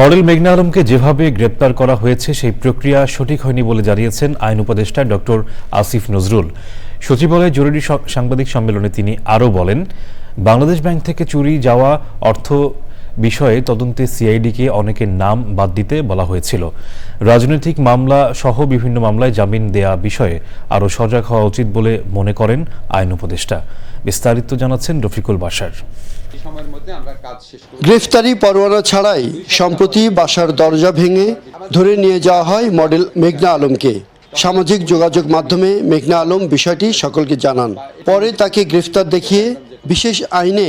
Model মেঘনা আলমকে যেভাবে গ্রেপ্তার করা হয়েছে, সেই প্রক্রিয়া সঠিক হয়নি বলে জানিয়েছেন আইন উপদেষ্টা ডক্টর আসিফ নজরুল। সচিবালয়ে জরুরি সাংবাদিক সম্মেলনে তিনি আরও বলেন, বাংলাদেশ ব্যাংক থেকে চুরি যাওয়া অর্থ বিষয়ে তদন্তে সিআইডিকে অনেকের নাম বাদ দিতে বলা হয়েছিল। রাজনৈতিক মামলা সহ বিভিন্ন মামলায় জামিন দেয়া বিষয়ে আরও সজাগ হওয়া উচিত বলে মনে করেন আইন উপদেষ্টা। বিস্তারিত জানাচ্ছেন রফিকুল বাসার গ্রেফতারি পরোয়ানা ছাড়াই সম্প্রতি বাসার দরজা ভেঙে ধরে নিয়ে যাওয়া হয় মডেল মেঘনা আলমকে। সামাজিক যোগাযোগ মাধ্যমে মেঘনা আলম বিষয়টি সকলকে জানান। পরে তাকে গ্রেফতার দেখিয়ে বিশেষ আইনে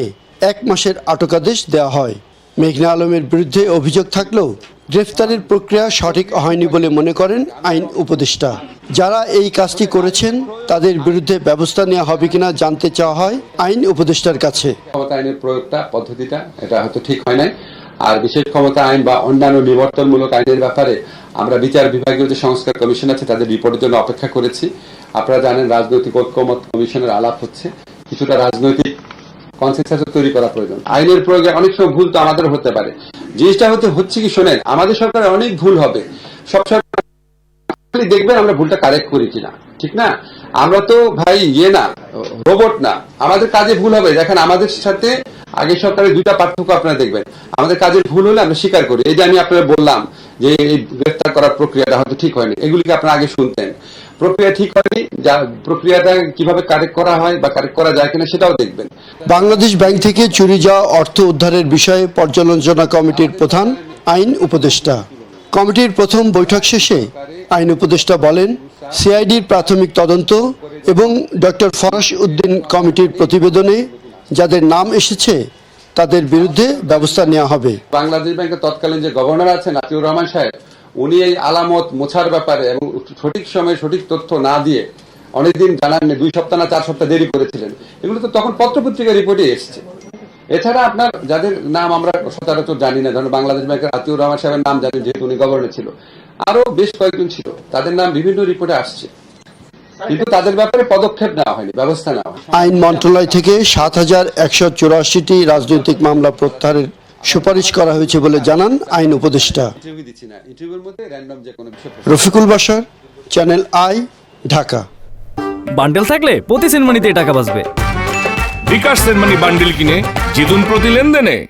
এক মাসের আটকাদেশ দেওয়া হয়। মেঘনা আলমের বিরুদ্ধে অভিযোগ থাকলেও গ্রেফতারের প্রক্রিয়া সঠিক হয়নি বলে মনে করেন আইন উপদেষ্টা। যারা এই কাজটি করেছেন, তাদের বিরুদ্ধে ব্যবস্থা নেওয়া হবে কিনা জানতে চাওয়া হয় আইন উপদেষ্টার কাছে। আইনের প্রয়োগটা, পদ্ধতিটা, এটা হয়তো ঠিক হয় নাই। আর বিশেষ ক্ষমতা আইন বা অন্যান্য নিবর্তনমূলক আইনের ব্যাপারে আমরা বিচার বিভাগীয় যে সংস্কার কমিশন আছে, তাদের রিপোর্টের জন্য অপেক্ষা করেছি। আপনারা জানেন, রাজনৈতিক ঐক্যমত কমিশনের আলাপ হচ্ছে। কিছুটা রাজনৈতিক কনসেন্সাস তৈরি করা প্রয়োজন। আইনের প্রয়োগে অনেক সময় ভুল তো আমাদের হতে পারে। জিনিসটা হতে হচ্ছে কি, শোনেন, আমাদের সরকারের অনেক ভুল হবে। সব খালি দেখবেন, আমরা ভুলটা কারেক্ট করি কিনা ঠিক না? আমরা তো ভাই ইয়ে না রোবট না। আমাদের কাজে ভুল হবে। দেখেন, আমাদের সাথে আগে সরকারের দুইটা পার্থক্য আপনারা দেখবেন। আমাদের কাজের ভুল হলে আমরা স্বীকার করি। এই যে আমি আপনারা বললাম যে এই গ্রেফতার করার প্রক্রিয়াটা হয়তো ঠিক হয়নি। এগুলিকে আপনারা আগে শুনতেন। প্রক্রিয়া ঠিক হয়নি, যা প্রক্রিয়াটা কীভাবে কারেক্ট করা হয় বা কারেক্ট করা যায় কিনা সেটাও দেখবেন। বাংলাদেশ ব্যাংক থেকে চুরি যাওয়া অর্থ উদ্ধারের বিষয়ে পর্যালোচনা কমিটির প্রধান আইন উপদেষ্টা। কমিটির প্রথম বৈঠক শেষে আইন উপদেষ্টা বলেন, সিআইডির প্রাথমিক তদন্ত এবং ডক্টর ফরাস উদ্দিন কমিটির প্রতিবেদনে যাদের নাম এসেছে, তাদের বিরুদ্ধে ব্যবস্থা নেওয়া হবে। বাংলাদেশ ব্যাংকের তৎকালীন যে গভর্নর আছেন, আতিউর রহমান সাহেব, উনি এই আলামত মোছার ব্যাপারে এবং সঠিক সময়ে সঠিক তথ্য না দিয়ে অনেকদিন জানাননি, দুই সপ্তাহ না চার সপ্তাহ দেরি করেছিলেন। এগুলো তো তখন পত্রপত্রিকা রিপোর্টে এসছে। এছাড়া আপনার যাদের নাম আমরা সচরাচর জানি না, ধরুন বাংলাদেশ ব্যাংকের আতিউর রহমান সাহেবের নাম জানি যেহেতু উনি গভর্নর ছিল। আরও বেশ কয়েকজন ছিল। তাদের নাম বিভিন্ন রিপোর্টে আসছে। কিন্তু তাদের ব্যাপারে পদক্ষেপ নেওয়া হয়নি ব্যবস্থা নেওয়া হয়নি। আইন মন্ত্রণালয় থেকে সাত হাজার একশো চুরাশিটি রাজনৈতিক মামলা প্রত্যাহারের সুপারিশ করা হয়েছে বলে জানান আইন উপদেষ্টা। রফিকুল বাসার চ্যানেল আই ঢাকা বান্ডেল থাকলে প্রতি সেনমানিতে টাকা বাঁচবে। বিকাশ সেনমানি বান্ডিল কিনে জিতুন প্রতি লেনদেনে।